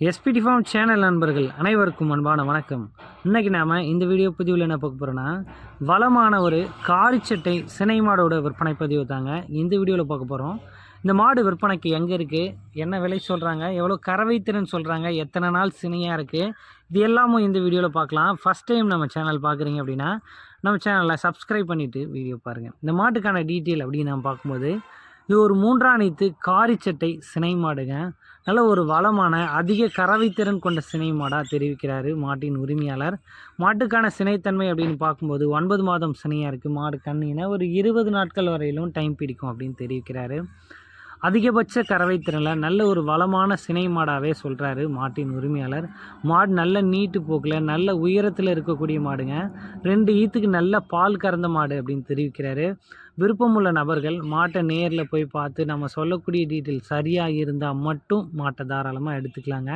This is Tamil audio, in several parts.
எஸ்பிடி ஃபார்ம் சேனல் நண்பர்கள் அனைவருக்கும் அன்பான வணக்கம். இன்றைக்கி நாம் இந்த வீடியோ பதிவில் என்ன பார்க்க போகிறோன்னா வளமான ஒரு காரிச்சட்டை சினை மாடோட விற்பனை பதிவு தாங்க இந்த வீடியோவில் பார்க்க போகிறோம் இந்த மாடு விற்பனைக்கு எங்கே இருக்குது என்ன விலை சொல்கிறாங்க எவ்வளோ கறவைத்திறன் சொல்கிறாங்க எத்தனை நாள் சினையாக இருக்குது இது எல்லாமும் இந்த வீடியோவில் பார்க்கலாம். ஃபஸ்ட் டைம் நம்ம சேனல் பார்க்குறீங்க அப்படின்னா நம்ம சேனலில் சப்ஸ்கிரைப் பண்ணிவிட்டு வீடியோ பாருங்கள் இந்த மாட்டுக்கான டீட்டெயில் அப்படின்னு நம்ம பார்க்கும்போது இது ஒரு மூன்றாணித்து காரிச்சட்டை சினை மாடுங்க. நல்ல ஒரு வளமான அதிக கறவைத்திறன் கொண்ட சினை மாடாக மாட்டின் உரிமையாளர். மாட்டுக்கான சினைத்தன்மை அப்படின்னு பார்க்கும்போது ஒன்பது மாதம் சினையாக இருக்குது மாடு கண்ணினா ஒரு இருபது நாட்கள் வரையிலும் டைம் பிடிக்கும் அப்படின்னு தெரிவிக்கிறாரு. அதிகபட்ச கறவைத்திறனில் நல்ல ஒரு வளமான சினை மாடாகவே சொல்கிறாரு மாட்டின் உரிமையாளர். மாடு நல்ல நீட்டு போக்கில் நல்ல உயரத்தில் இருக்கக்கூடிய மாடுங்க. ரெண்டு ஈத்துக்கு நல்ல பால் கறந்த மாடு அப்படின்னு தெரிவிக்கிறாரு. விருப்பமுள்ள நபர்கள் மாட்டை நேரில் போய் பார்த்து நம்ம சொல்லக்கூடிய டீட்டெயில் சரியாக இருந்தால் மட்டும் மாட்டை தாராளமாக எடுத்துக்கலாங்க.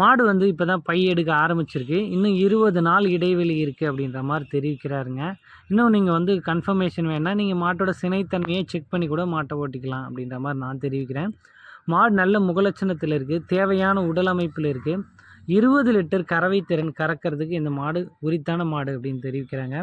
மாடு வந்து இப்போ தான் பை எடுக்க ஆரம்பிச்சிருக்கு. இன்னும் இருபது நாள் இடைவெளி இருக்குது அப்படின்ற மாதிரி தெரிவிக்கிறாருங்க. இன்னும் நீங்கள் வந்து கன்ஃபர்மேஷன் வேணால் நீங்கள் மாட்டோட சினைத்தன்மையை செக் பண்ணி கூட மாட்டை ஓட்டிக்கலாம் அப்படின்ற மாதிரி நான் தெரிவிக்கிறேன். மாடு நல்ல முகலட்சணத்தில் இருக்குது தேவையான உடல் அமைப்பில் இருக்குது இருபது லிட்டர் கறவை திறன் கறக்கிறதுக்கு இந்த மாடு உரித்தான மாடு அப்படின்னு தெரிவிக்கிறாங்க.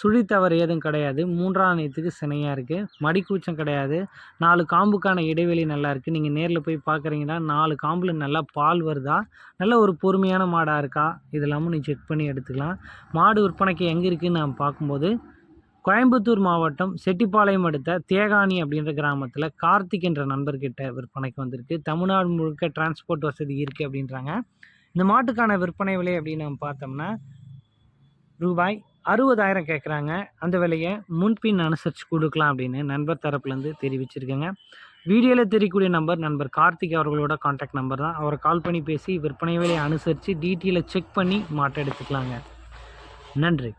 சுழி தவறு ஏதும் கிடையாது. மூன்றாம் நேரத்துக்கு சினையாக இருக்குது மடிக்கூச்சம் கிடையாது. நாலு காம்புக்கான இடைவெளி நல்லா இருக்குது நீங்கள் நேரில் போய் பார்க்குறீங்கன்னா நாலு காம்பில் நல்லா பால் வருதா? நல்ல ஒரு பொறுமையான மாடாக இருக்கா? இதெல்லாமும் நீ செக் பண்ணி எடுத்துக்கலாம். மாடு விற்பனைக்கு எங்கே இருக்குதுன்னு நான் பார்க்கும்போது கோயம்புத்தூர் மாவட்டம் செட்டிப்பாளையம் அடுத்த தேகாணி அப்படின்ற கிராமத்தில் கார்த்திக் என்ற நண்பர்கிட்ட விற்பனைக்கு வந்திருக்கு. தமிழ்நாடு முழுக்க டிரான்ஸ்போர்ட் வசதி இருக்குது அப்படின்றாங்க. இந்த மாட்டுக்கான விற்பனை விலை அப்படின்னு நம்ம பார்த்தோம்னா ரூபாய் அறுபதாயிரம் கேட்குறாங்க. அந்த விலையை முன்பின் அனுசரித்து கொடுக்கலாம் அப்படின்னு நண்பர் தரப்புலேருந்து தெரிவிச்சிருக்கேங்க. வீடியோவில் தெரியக்கூடிய நம்பர் நண்பர் கார்த்திக் அவர்களோட காண்டாக்ட் நம்பர் தான். அவரை கால் பண்ணி பேசி விற்பனை விலையை அனுசரித்து டீட்டெயிலை செக் பண்ணி மாட்டை எடுத்துக்கலாங்க. நன்றி.